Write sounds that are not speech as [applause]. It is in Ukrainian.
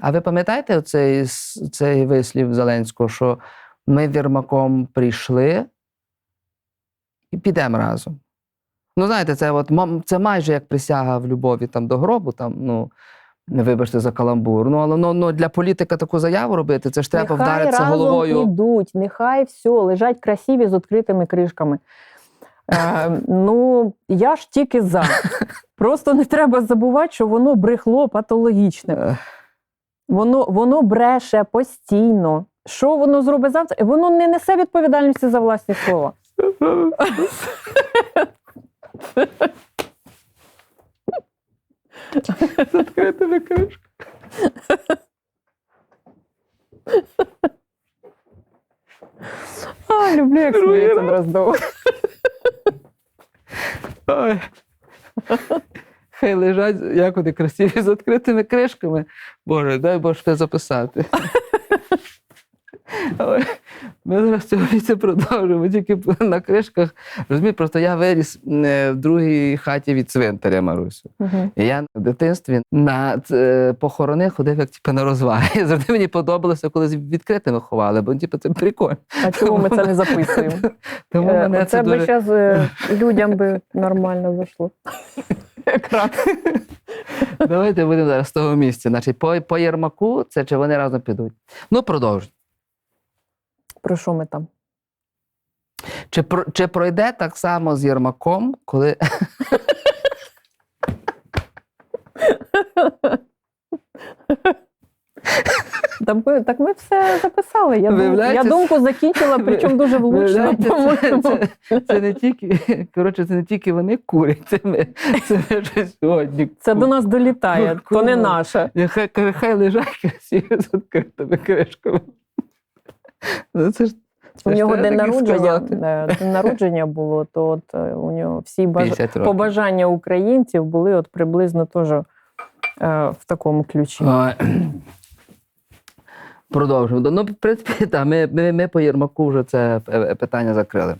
А ви пам'ятаєте цей, цей вислів Зеленського, що ми Вірмаком прийшли і підемо разом? Ну, знаєте, це, от, це майже як присяга в любові там, до гробу, там, ну, не вибачте за каламбур. Ну, але ну, ну, для політика таку заяву робити, це ж треба нехай вдаритися разом головою. ідуть, нехай все, лежать красиві з відкритими кришками. Е, ну, я ж тільки за. [laughs] Просто не треба забувати, що воно брехло патологічне. Воно, воно бреше постійно. Що воно зробить завтра? Воно не несе відповідальності за власні слова. З відкритими кришками. А, люблю, як сміється. Дроздов. Ой. Хай лежать, як вони красиві з відкритими кришками. Боже, дай Боже це записати. Ой, Ми зараз цього місця продовжуємо тільки на кришках. Розумієте, просто я виріс е, в другій хаті від цвинтаря Марусю. Мгм. І я в дитинстві на е, похорони ходив як типу, на розваги. [laughs] Завжди мені подобалося, коли з відкритими ховали, бо типу, це прикольно. А чому ми це не записуємо? Тому Е, мене Це би зараз людям би нормально зайшло. Якраз. Давайте будемо зараз з того місця. Значить, по, по Єрмаку це чи вони разом підуть. Ну, продовжуй. Про що ми там? Чи, про, чи пройде так само з Єрмаком, коли. [laughs] Так ми, так ми все записали. Я, дум, я думку закінчила, причому дуже влучно. Це, це, це, не тільки, коротше, це не тільки вони курять, це ми, це ми вже сьогодні. Це до нас долітає, то не наше. Хай, хай лежать красиві з відкритими кришками. Ну, це ж, це У нього день народження, е, день народження було, то от е, у нього всі баж... побажання українців були от приблизно теж е, в такому ключі. Продовжуємо. Ну, в принципі, [laughs] так, ми, ми, ми по Єрмаку вже це е, питання закрили.